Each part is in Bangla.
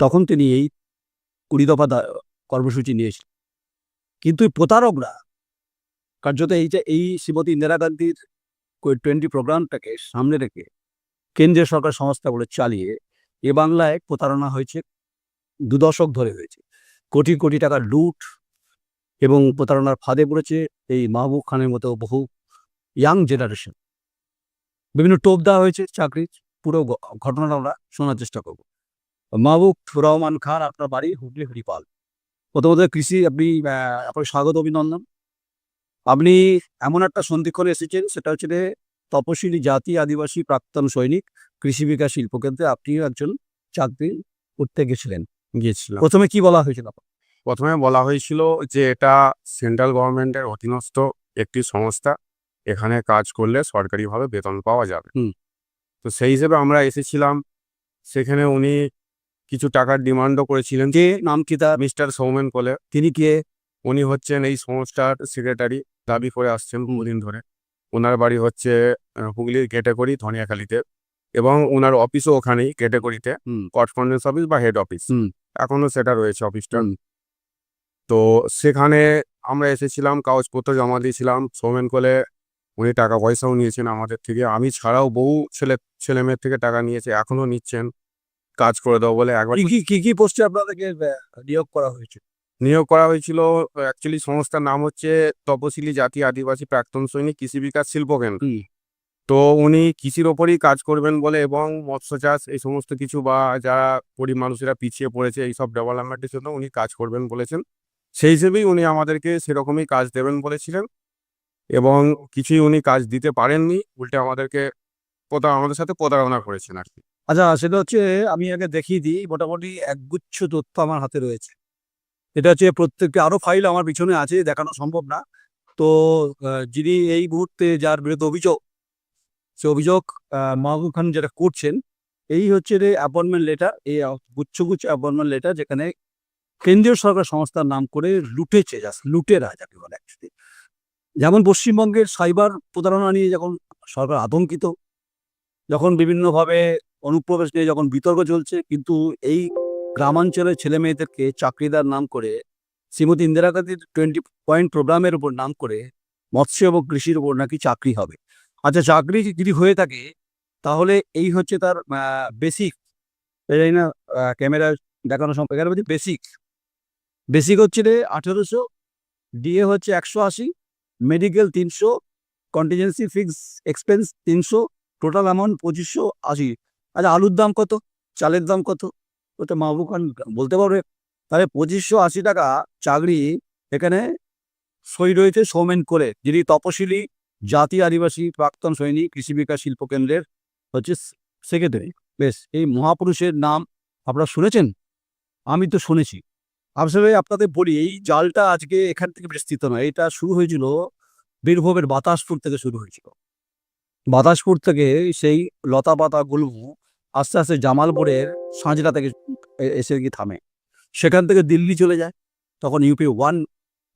তখন তিনি এই কুড়ি দফা কর্মসূচি নিয়েছিলেন কিন্তু এই প্রতারকরা, কার্যত এই যে, এই শ্রীমতী ইন্দিরা গান্ধীর টোয়েন্টি প্রোগ্রামটাকে সামনে রেখে কেন্দ্রীয় সরকার সংস্থাগুলো চালিয়ে এ বাংলায় প্রতারণা হয়েছে, দু দশক ধরে হয়েছে। কোটি কোটি টাকার লুট এবং প্রতারণার ফাঁদে পড়েছে এই মাহবুব খানের মতো বহু ইয়াং জেনারেশন। বিভিন্ন টোপ দেওয়া হয়েছে চাকরির, পুরো ঘটনাটা আমরা শোনার চেষ্টা করব। মাহবুব রহমান খান আপনার বাড়ি হুগলি হরিপাল। প্রথমত কৃষি আপনি আপনাকে স্বাগত অভিনন্দন। আপনি এমন একটা সন্ধিক্ষণে এসেছেন সেটা হচ্ছে যে তপশিলি জাতি আদিবাসী প্রাক্তন সৈনিক কৃষি বিকাশ শিল্প কেন্দ্রে আপনিও একজন চাকরি করতে গেছিলেন গিয়েছিলাম প্রথমে কি বলা হয়েছিল? প্রথমে বলা হয়েছিল যে এটা সেন্ট্রাল গভর্নমেন্টের অধীনস্থ একটি সংস্থা এখানে কাজ করলে সরকারিভাবে বেতন পাওয়া যাবে। হুম। তো সেই হিসেবে আমরা এসেছিলাম সেখানে উনি কিছু টাকার ডিমান্ডও করেছিলেন। যে নাম কি তার মিস্টার সৌমেন কোলে তিনি কে উনি হচ্ছেন এই সংস্থার সেক্রেটারি দাবি করে আসছেন বহুদিন ধরে। ওনার বাড়ি হচ্ছে হুগলির কেটেগরি ধনিয়াখালীতে। এবং ওনার অফিসও ওখানেই কেটেগরিতে হুম। করেসপন্ডেন্স অফিস বা হেড অফিস। এখনও সেটা রয়েছে অফিসটা তো সেখানে আমরা এসেছিলাম কাগজপত্র জমা দিয়েছিলাম। সৌমেন কোলে উনি টাকা পয়সাও নিয়েছেন আমাদের থেকে। আমি ছাড়াও বহু ছেলে ছেলে মেয়ের থেকে টাকা নিয়েছে এখনও নিচ্ছেন। কাজ করে দেবো বলে একবার কি কি কি পোস্টে আপনাদেরকে নিয়োগ করা হয়েছে? নিয়োগ করা হয়েছিল অ্যাকচুয়ালি সংস্থার নাম হচ্ছে তপশিলি জাতি আদিবাসী প্রাক্তন সৈনিক কৃষি বিকাশ শিল্প কেন্দ্র। তো উনি কৃষির ওপরই কাজ করবেন বলে এবং মৎস্য চাষ এই সমস্ত কিছু বা যারা গরিব মানুষেরা পিছিয়ে পড়েছে এই সব ডেভেলপমেন্টের জন্য উনি কাজ করবেন বলেছেন। সেই হিসেবেই উনি আমাদেরকে সেরকমই কাজ দেবেন বলেছিলেন এবং কিছুই উনি কাজ দিতে পারেননি উল্টে আমাদেরকে আমাদের সাথে প্রতারণা করেছেন আর কি। আচ্ছা সেটা হচ্ছে আমি আগে দেখিয়ে দিই, মোটামুটি একগুচ্ছ তথ্য আমার হাতে রয়েছে। এটা হচ্ছে প্রত্যেকটি আরও ফাইল আমার পিছনে আছে, দেখানো সম্ভব না। তো যিনি এই মুহূর্তে যার বিরুদ্ধে অভিযোগ, সে অভিযোগ মাহবুব খান যেটা করছেন, এই হচ্ছে রে অ্যাপয়েন্টমেন্ট লেটার এই আ- গুচ্ছ গুচ্ছ অ্যাপয়েন্টমেন্ট লেটার যেখানে কেন্দ্রীয় সরকার সংস্থার নাম করে লুটেছে জাস্ট লুটেরা যাকে বলে অ্যাকচুয়ালি যেমন পশ্চিমবঙ্গের সাইবার প্রতারণা নিয়ে যখন সরকার আতঙ্কিত, যখন বিভিন্নভাবে অনুপ্রবেশ নিয়ে যখন বিতর্ক চলছে, কিন্তু এই গ্রামাঞ্চলের ছেলে মেয়েদেরকে চাকরিদার নাম করে, শ্রীমতী ইন্দিরা গান্ধীর টোয়েন্টি পয়েন্ট প্রোগ্রামের উপর নাম করে মৎস্য এবং কৃষির উপর নাকি চাকরি হবে। আচ্ছা চাকরি যদি হয়ে থাকে, তাহলে এই হচ্ছে তার বেসিক জানি না ক্যামেরা দেখানো সম্ভব বলছি বেসিক বেসিক হচ্ছে রে আঠেরোশো ডিএ হচ্ছে একশো আশি মেডিকেল তিনশো কন্টিজেন্সি ফিক্স এক্সপেন্স তিনশো টোটাল অ্যামাউন্ট পঁচিশশো আশি। আচ্ছা আলুর দাম কত? চালের দাম কত? ওটা মাহবুব খান বলতে পারবে? তাহলে পঁচিশশো আশি টাকা চাকরি এখানে সই রয়েছে সৌমেন করে যিনি তপশিলি জাতি আদিবাসী প্রাক্তন সৈনিক, কৃষি বিকাশ শিল্প কেন্দ্রের হচ্ছে সেক্রেটারি। বেশ, এই মহাপুরুষের নাম আপনারা শুনেছেন? আমি তো শুনেছি। আসলে আপনাদের বলি, এই জালটা আজকে এখান থেকে বিস্তৃত নয়। এটা শুরু হয়েছিল বীরভূমের বাতাসপুর থেকে শুরু হয়েছিল। বাতাসপুর থেকে সেই লতা পাতা গুলবু আস্তে আস্তে জামালপুরের সাঁজরা থেকে এসে গিয়ে থামে। সেখান থেকে দিল্লি চলে যায়। তখন ইউপি ওয়ান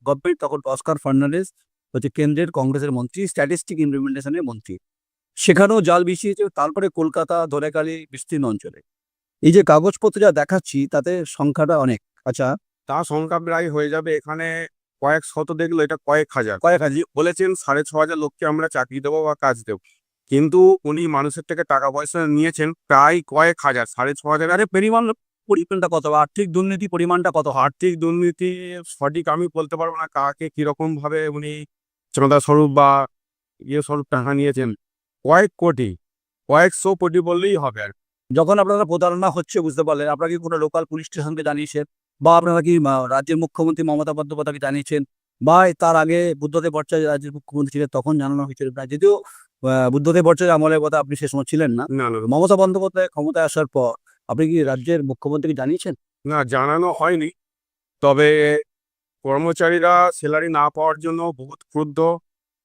গভর্নমেন্ট তখন অস্কার ফার্নান্ডেস হচ্ছে কেন্দ্রের কংগ্রেসের মন্ত্রী স্ট্যাটিস্টিক ইমপ্লিমেন্টেশনের মন্ত্রী। সেখানেও জাল বিছিয়েছে তারপরে কলকাতা ধরেকালি বিস্তীর্ণ অঞ্চলে। এই যে কাগজপত্র যা দেখাচ্ছি তাতে সংখ্যাটা অনেক। আচ্ছা। তা সংখ্যা প্রায় হয়ে যাবে এখানে কয়েক শত দেখল এটা কয়েক হাজার। কয়েক হাজার। বলেছেন সাড়ে ছ হাজার লোককে আমরা চাকরি দেবো বা কাজ দেবো। কিন্তু উনি মানুষের থেকে টাকা পয়সা নিয়েছেন প্রায় কয়েক হাজার, সাড়ে ছ হাজার। আরে পরিমাণ পরিমাণটা কত? আর্থিক দুর্নীতি পরিমাণটা কত? আর্থিক দুর্নীতি সঠিক আমি বলতে পারব না কাকে কীরকম ভাবে উনি চন্দা স্বরূপ বা ইয়ে স্বরূপ টাকা নিয়েছেন। কয়েক কোটি, কয়েকশো কোটি বললেই হবে আর। যখন আপনারা প্রতারণা হচ্ছে, বুঝতে পারলেন, আপনারা কি কোনো লোকাল পুলিশ স্টেশনকে জানিয়েছেন? বা আপনারা কি রাজ্যের মুখ্যমন্ত্রী মমতা বন্দ্যোপাধ্যায়কে জানিয়েছেন? বা তার আগে বুদ্ধদেব ভট্টাচার্য রাজ্যের মুখ্যমন্ত্রী ছিলেন, তখন জানানো হয়েছিল যদিও বুদ্ধদেব ভট্টাচার্য আমলের কথা আপনি সে সময় ছিলেন না। মমতা বন্দ্যোপাধ্যায় ক্ষমতায় আসার পর আপনি কি রাজ্যের মুখ্যমন্ত্রীকে জানিয়েছেন? না জানানো হয়নি। তবে কর্মচারীরা স্যালারি না পাওয়ার জন্য বহুত ক্রুদ্ধ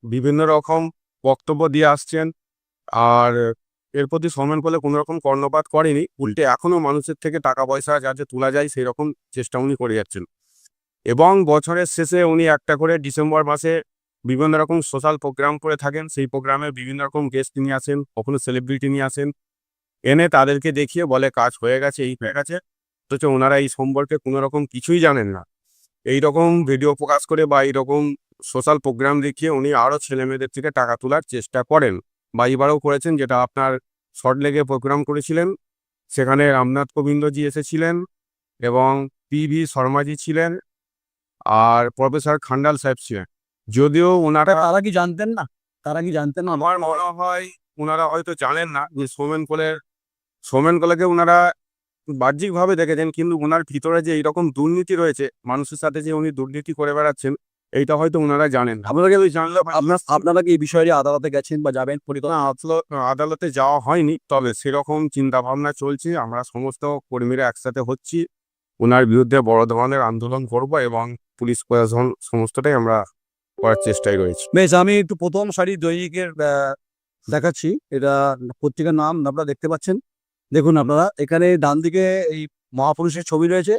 বিভিন্ন রকম বক্তব্য দিয়ে আসছেন। আর এর প্রতি সমান করলে কোনো রকম কর্ণপাত করেনি। উল্টে এখনও মানুষের থেকে টাকা পয়সা যাতে তোলা যায় সেই রকম চেষ্টা উনি করে যাচ্ছেন। এবং বছরের শেষে উনি একটা করে ডিসেম্বর মাসে বিভিন্ন রকম সোশ্যাল প্রোগ্রাম করে থাকেন। সেই প্রোগ্রামে বিভিন্ন রকম গেস্ট নিয়ে আসেন, কখনো সেলিব্রিটি নিয়ে আসেন। এনে তাদেরকে দেখিয়ে বলে, কাজ হয়ে গেছে, এই হয়ে গেছে। অথচ ওনারা এই সম্পর্কে কোনো রকম কিছুই জানেন না। এই রকম ভিডিও প্রকাশ করে বা এইরকম সোশ্যাল প্রোগ্রাম দেখিয়ে উনি আরও ছেলেমেয়েদের থেকে টাকা তোলার চেষ্টা করেন। বা এবারেও করেছেন, যেটা আপনার শর্ট লেগে প্রোগ্রাম করেছিলেন। সেখানে রামনাথ কোবিন্দজি এসেছিলেন এবং পি ভি শর্মাজি ছিলেন। আর প্রফেসর খান্ডাল সাহেব ছিলেন। যদিও ওনারা তারা কি জানতেন না? তারা কি জানতেন না? আমার মনে হয় ওনারা হয়তো জানেন না যে সোমেন কোলের সোমেন কোলেকে ওনারা বাহ্যিকভাবে দেখেছেন কিন্তু ওনার ভিতরে যে এইরকম দুর্নীতি রয়েছে মানুষের সাথে যে উনি দুর্নীতি করে বেড়াচ্ছেন এইটা হয়তো ওনারা জানেন আপনারা কি জানলে আপনার আপনারা কি এই বিষয়ে আদালতে গেছেন বা যাবেন পরিকল্পনা? আদালতে যাওয়া হয়নি তবে সেরকম চিন্তা ভাবনা চলছে। আমরা সমস্ত কর্মীরা একসাথে হচ্ছি। ওনার বিরুদ্ধে বড় ধরনের আন্দোলন করব এবং পুলিশ প্রশাসন সমস্তটাই আমরা করার চেষ্টায় রয়েছি। বেশ, আমি একটু প্রথম সারি দৈনিকের দেখাচ্ছি। এটা পত্রিকার নাম, আপনারা দেখতে পাচ্ছেন। দেখুন আপনারা, এখানে ডান দিকে এই মহাপুরুষের ছবি রয়েছে।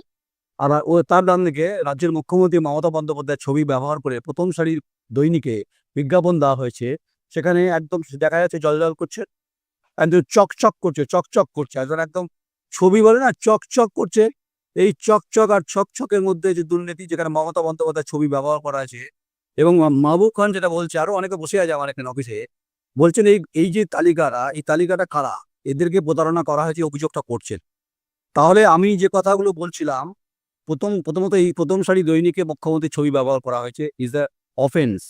আর ও তার ডান দিকে রাজ্যের মুখ্যমন্ত্রী মমতা বন্দ্যোপাধ্যায়ের ছবি ব্যবহার করে প্রথম সারির দৈনিকে বিজ্ঞাপন দেওয়া হয়েছে। সেখানে একদম দেখা যাচ্ছে জল জল করছে, একদম চকচক করছে চকচক করছে। একদম একদম ছবি বলে না, চকচক করছে। এই চকচক আর চকচকের মধ্যে যে দুর্নীতি, যেখানে মমতা বন্দ্যোপাধ্যায়ের ছবি ব্যবহার করা আছে এবং মাহবুব খান যেটা বলছে, আরও অনেকে বসে আছে আমার এখানে অফিসে বলছেন এই এই যে তালিকাটা, এই তালিকাটা কারা? এদেরকে প্রতারণা করা হয়েছে অভিযোগটা করছেন। তাহলে আমি যে কথাগুলো বলছিলাম, প্রথম, প্রথমত এই প্রথম সারি দৈনিকে মুখ্যমন্ত্রীর ছবি ব্যবহার করা হয়েছে ইজ দ্য অফেন্স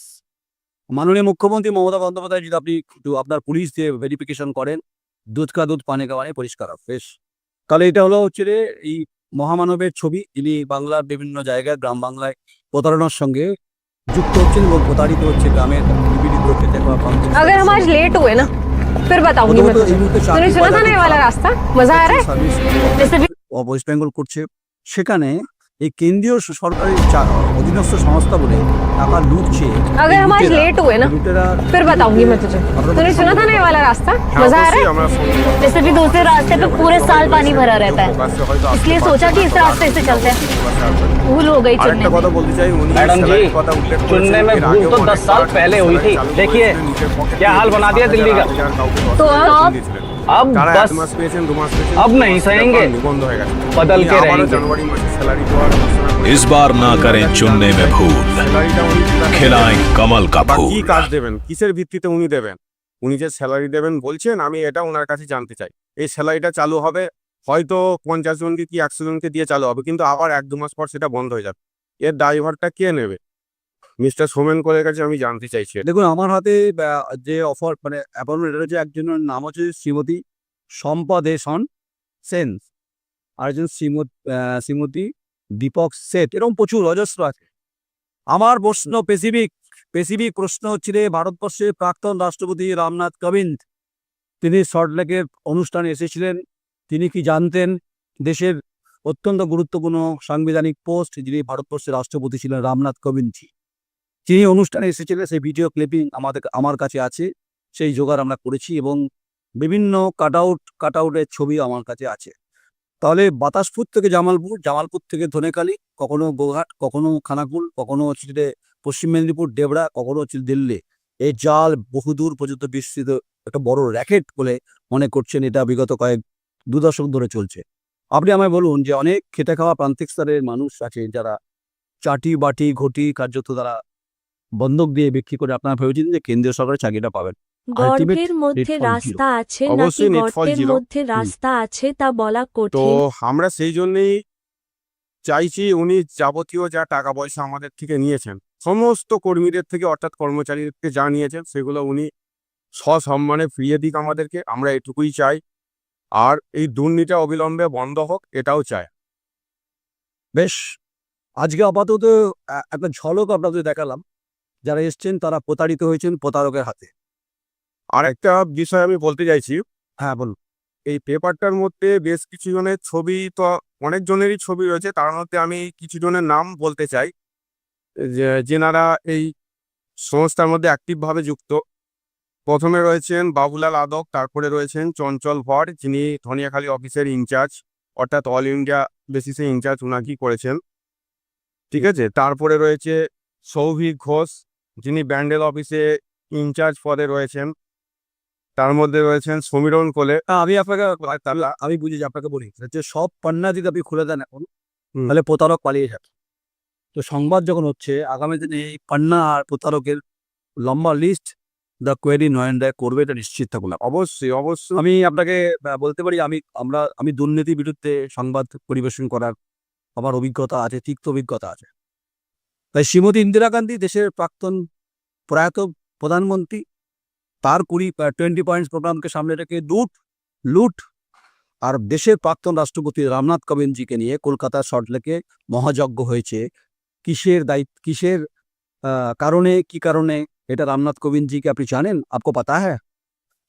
মাননীয় মুখ্যমন্ত্রী মমতা বন্দ্যোপাধ্যায় যদি আপনি একটু আপনার পুলিশ দিয়ে ভেরিফিকেশন করেন, দুধ কা দুধ, পানে কা পরিষ্কার বেশ। তাহলে এটা হলো হচ্ছে রে এই মহামানবের ছবি যিনি বাংলার বিভিন্ন জায়গায়, গ্রাম বাংলায় প্রতারণার সঙ্গে যুক্ত হচ্ছেন এবং প্রতারিত হচ্ছে গ্রামের নিপীড়িত লোককে বা প্রান্তিক अगर हम आज लेट हुए ना फिर बताऊंगी मैं প্রথমত तुझे এই মুহূর্তে तूने सुना था ना ये वाला रास्ता मजा आ रहा है সার্ভিস जैसे भी ওয়েস্ট বেঙ্গল করছে সেখানে एक केंद्रीय सरकारी अधीनस्थ संस्था बोले टाका लूट अगर हमारे लेट हुए ना। फिर बताऊँगी मैं तुझे। तूने सुना था ना ये वाला रास्ता? मज़ा आ रहा है? वैसे भी दूसरे रास्ते पे पूरे साल पानी भरा रहता है। इसलिए सोचा कि इस रास्ते से चलते हैं। भूल हो गई चुनने मैडम जी चुनने में भूल तो दस साल पहले हुई थी। देखिए क्या हाल बना दिया दिल्ली का? तो अब তারা এক बस মাস পেয়েছেন দু মাস পেয়েছেন अब তিন नहीं মাস सहेंगे। পর বন্ধ হয়ে গেছে बदल উনি के আবারও रहेंगे। জানুয়ারি মাসে স্যালারি দেওয়ার ঘোষণা করেছেন। इस बार ना करें चुनने में भूल স্যালারিটা উনি কিভাবে खिलाएं कमल का বা কি फूल কাজ দেবেন কিসের ভিত্তিতে উনি দেবেন উনি যে স্যালারি দেবেন বলছেন আমি এটা ওনার কাছে জানতে চাই এই স্যালারিটা চালু হবে হয়তো পঞ্চাশ জনকে কি একশো জনকে দিয়ে চালু হবে কিন্তু আবার এক দু মাস পর সেটা বন্ধ হয়ে যাবে এর ড্রাইভারটা কে নেবে মিস্টার সোমেন কলের কাছে আমি জানতে চাইছি দেখুন, আমার হাতে যে অফার মানে অ্যাপয়েন্টমেন্ট এটা হচ্ছে একজনের নাম হচ্ছে শ্রীমতী সম্পাদেশন সেন আর একজন শ্রীমত শ্রীমতী দীপক সেট। এরকম প্রচুর অজস্র আছে। আমার প্রশ্ন স্পেসিফিক স্পেসিফিক প্রশ্ন হচ্ছে রে ভারতবর্ষের প্রাক্তন রাষ্ট্রপতি রামনাথ কোবিন্দ, তিনি সল্টলেকের অনুষ্ঠানে এসেছিলেন। তিনি কি জানতেন দেশের অত্যন্ত গুরুত্বপূর্ণ সাংবিধানিক পোস্ট যিনি ভারতবর্ষের রাষ্ট্রপতি ছিলেন রামনাথ কোবিন্দজি যিনি অনুষ্ঠানে এসেছিলেন, সেই ভিডিও ক্লিপিং আমাদের, আমার কাছে আছে। সেই জোগাড় আমরা করেছি এবং বিভিন্ন কাট আউট কাট আউটের ছবি আমার কাছে আছে। তাহলে বাতাসপুর থেকে জামালপুর জামালপুর থেকে ধনেকালি, কখনো গোঘাট, কখনো খানাকুল, কখনো হচ্ছে পশ্চিম মেদিনীপুর ডেবরা কখনো হচ্ছে দিল্লি। এই জাল বহুদূর পর্যন্ত বিস্তৃত, একটা বড় র্যাকেট বলে মনে করছেন, এটা বিগত কয়েক, দু দশক ধরে চলছে। আপনি আমায় বলুন যে অনেক খেটে খাওয়া প্রান্তিক স্তরের মানুষ আছে যারা চাটি বাটি ঘটি কার্যত তারা বন্ধক দিয়ে বিক্রি করে আপনারা ভেবেছেন যে কেন্দ্রীয় সরকারের চাকরিটা পাবেন। Ultimate মধ্যে রাস্তা আছে নাকি গর্তের মধ্যে রাস্তা আছে তা বলা তো আমরা সেই জন্যই চাইছি উনি যাবতীয় যা টাকা পয়সা আমাদের থেকে নিয়েছেন সমস্ত কর্মীদের থেকে অর্থাৎ কর্মচারীদের থেকে যা নিয়েছেন সেগুলো উনি সসম্মানে ফিরিয়ে দিক আমাদেরকে আমরা এটুকুই চাই। আর এই দুর্নীতি অবিলম্বে বন্ধ হোক এটাও চাই। বেশ আজকে আপাতত একটা ঝলক আপনাদের দেখালাম। যারা এসছেন তারা প্রতারিত হয়েছেন প্রতারকের হাতে। আর একটা বিষয় আমি বলতে চাইছি। হ্যাঁ বলুন। এই পেপারটার মধ্যে বেশ কিছু জনের ছবি তো অনেক জনেরই ছবি রয়েছে তার মধ্যে আমি কিছু জনের নাম বলতে চাই। যে যেনারা এই সংস্থার মধ্যে অ্যাক্টিভভাবে যুক্ত। প্রথমে রয়েছেন বাবুলাল আদক তারপরে রয়েছেন চঞ্চল ভর যিনি ধনিয়াখালী অফিসের ইনচার্জ অর্থাৎ অল ইন্ডিয়া বেসিসে ইনচার্জ উনাকি করেছেন। ঠিক আছে? তারপরে রয়েছে সৌভিক ঘোষ যিনি ব্যান্ডেল অফিসে ইনচার্জ পদে রয়েছেন তার মধ্যে রয়েছেন সমীরণ কোলে। আমি আপনাকে আমি বুঝেছি আপনাকে বলি। যে সব পান্না যদি আপনি খুলে দেন এখন তাহলে প্রতারক পালিয়ে যাবে। তো সংবাদ যখন হচ্ছে আগামী দিনে এই পান্না আর প্রতারকের লম্বা list the query Nayan Roy করবে এটা নিশ্চিত থাকুন অবশ্যই অবশ্যই। আমি আপনাকে বলতে পারি আমি আমরা আমি দুর্নীতির বিরুদ্ধে সংবাদ পরিবেশন করার আমার অভিজ্ঞতা আছে তিক্ত অভিজ্ঞতা আছে। তাই শ্রীমতী ইন্দিরা গান্ধী দেশের প্রাক্তন প্রয়াত প্রধানমন্ত্রী তার কুড়ি টোয়েন্টি পয়েন্টস প্রোগ্রামকে সামনে রেখে লুট লুট আর দেশের প্রাক্তন রাষ্ট্রপতি রামনাথ কোবিন্দজিকে নিয়ে কলকাতার সল্টলেকে মহাযজ্ঞ হয়েছে কিসের দায়িত্ব কিসের আহ, কারণে কি কারণে এটা রামনাথ कोविंद जी के आप জানেন आपको पता है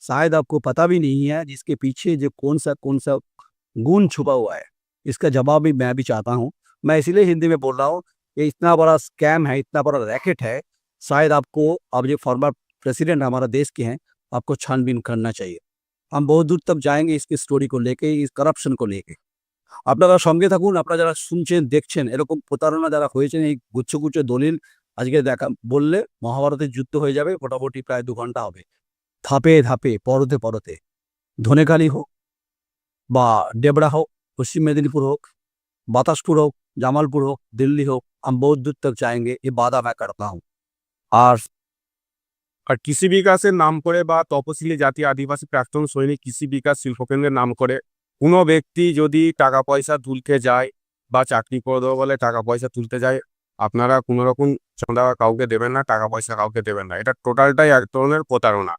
शायद आपको पता भी नहीं है जिसके पीछे जो कौन सा कौन सा गुण छुपा हुआ है इसका जवाब भी मैं भी चाहता हूँ मैं इसलिए हिंदी में बोल रहा हूँ ये इतना बड़ा स्कैम है इतना बड़ा रैकेट है शायद आपको अब जो फॉर्मर प्रेसिडेंट हमारा देश के हैं आपको छानबीन करना चाहिए हम बहुत दूर तक जाएंगे इसकी स्टोरी को लेके इस करप्शन को लेके আপনারা সঙ্গে থাকুন আপনারা যারা শুনছেন দেখছেন এরকম প্রতারণা যারা হয়েছেন এই গুচ্ছ গুচ্ছ দলিল আজকে দেখা বললে মহাভারতের যুদ্ধ হয়ে যাবে মোটামুটি প্রায় দু ঘন্টা হবে ধাপে ধাপে পরতে পরতে ধনেখালি হোক বা ডেবরা হোক পশ্চিম মেদিনীপুর হোক বাতাসপুর হোক জামালপুর হোক দিল্লি হোক हम बहुत दूर तक जाएंगे ये वादा मैं करता हूँ আর আর কৃষি বিকাশের নাম করে বা তপশিলি জাতি আদিবাসী প্রাক্তন সৈনিক কৃষি বিকাশ শিল্পকেন্দ্রের নাম করে কোনো ব্যক্তি যদি টাকা পয়সা তুলতে যায় বা চাকরি করে দেবো বলে টাকা পয়সা তুলতে যায় আপনারা কোনো রকম চাঁদা কাউকে দেবেন না টাকা পয়সা কাউকে দেবেন না এটা টোটালটাই এক ধরনের প্রতারণা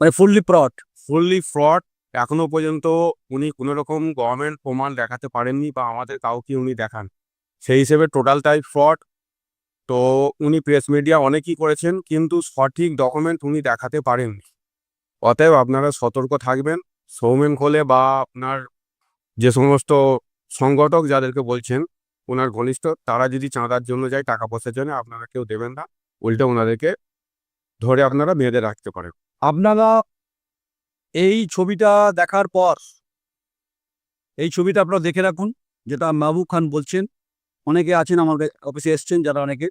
মানে ফুললি প্রট ফুললি ফ্রড এখনও পর্যন্ত উনি কোনো রকম গভর্নমেন্ট প্রমাণ দেখাতে পারেননি বা আমাদের কাউকে উনি দেখান। সেই হিসেবে টোটাল টোটালটাই ফ্রড তো উনি প্রেস মিডিয়া অনেকই করেছেন, কিন্তু সঠিক ডকুমেন্ট উনি দেখাতে পারেননি। অতএব আপনারা সতর্ক থাকবেন। সৌমেন খোলে বা আপনার যে সমস্ত সংগঠক যাদেরকে বলছেন, ওনার ঘনিষ্ঠ, তারা যদি চাঁদার জন্য যায়, টাকা পয়সার জন্য, আপনারা কেউ দেবেন না। উল্টে ওনাদেরকে ধরে আপনারা বেঁধে রাখতে পারেন। আপনারা এই ছবিটা দেখার পর, এই ছবিটা আপনারা দেখে রাখুন, যেটা মাহবুব খান বলছেন। অনেকে আছেন আমার অফিসে এসছেন যারা অনেকে।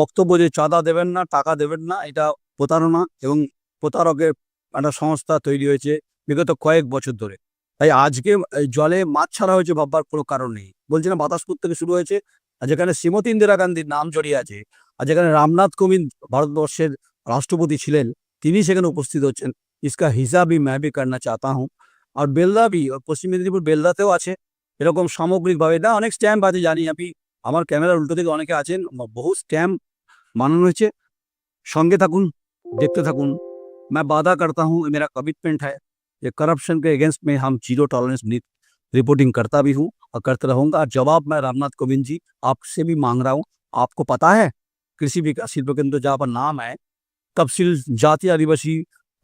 বক্তব্য যে চাঁদা দেবেন না, টাকা দেবেন না, এটা প্রতারণা এবং প্রতারকের একটা সংস্থা তৈরি হয়েছে বিগত কয়েক বছর ধরে। তাই আজকে জলে মাছ ছাড়া হয়েছে ভাববার কোনো কারণ নেই। বলছি না, বাতাসপুর থেকে শুরু হয়েছে, আর যেখানে শ্রীমতী ইন্দিরা গান্ধীর নাম জড়িয়ে আছে, আর যেখানে রামনাথ কোবিন্দ ভারতবর্ষের রাষ্ট্রপতি ছিলেন, তিনি সেখানে উপস্থিত হচ্ছেন। इसका हिसाब भी मैं भी करना चाहता हूँ আর বেলদা বি পশ্চিম মেদিনীপুর বেলদাতেও আছে এরকম সামগ্রিকভাবে না অনেক স্ট্যাম্প আছে জানি আমি আমার ক্যামেরার উল্টো দিকে অনেকে আছেন ম- বহু স্ট্যাম্প বানানো হয়েছে সঙ্গে থাকুন দেখতে থাকুন मैं वादा करता हूँ ये मेरा कमिटमेंट है ये करप्शन के अगेंस्ट में हम जीरो टॉलरेंस रिपोर्टिंग करता भी हूँ और करते रहूँगा और जवाब मैं रामनाथ कोविंद जी आपसे भी मांग रहा हूँ आपको पता है कृषि विकास शिल्प केंद्र जहाँ पर नाम है তফসিল জাতি আদিবাসী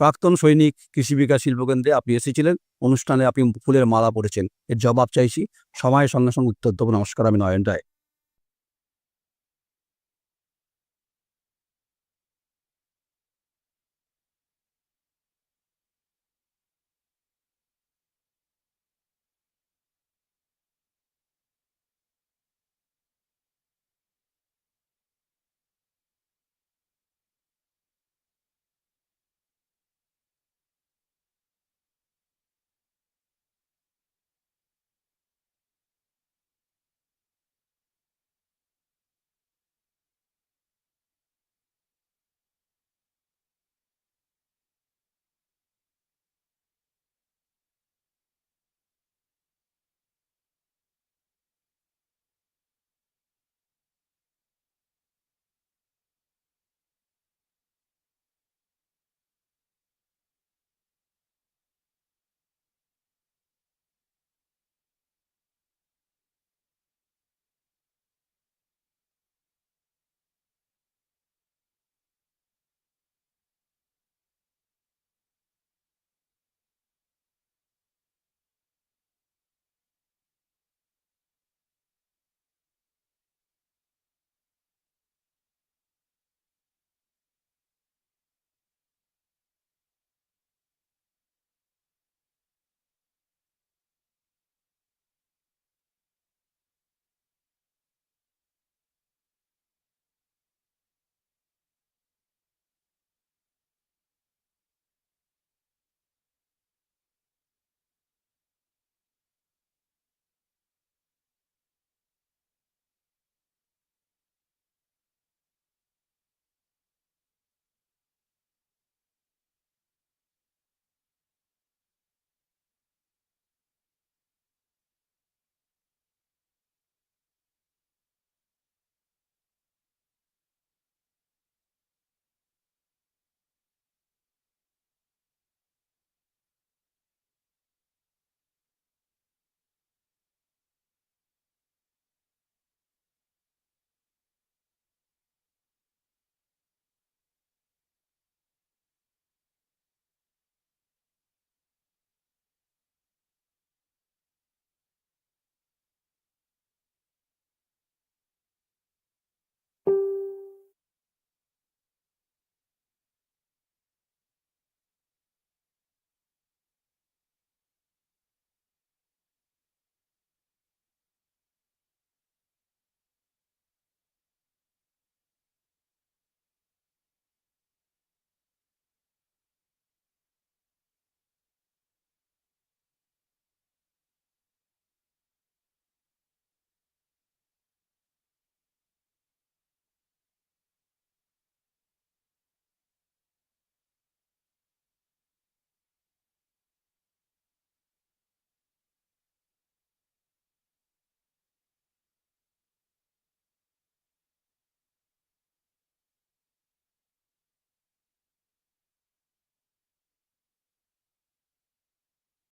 প্রাক্তন সৈনিক, কৃষি বিকাশ শিল্পকেন্দ্রে আপনি এসেছিলেন। অনুষ্ঠানে আপনি ফুলের মালা পড়েছেন। এর জবাব চাইছি সময়ের সঙ্গে সঙ্গে উত্তর দেবো। নমস্কার, আমি নয়ন রায়।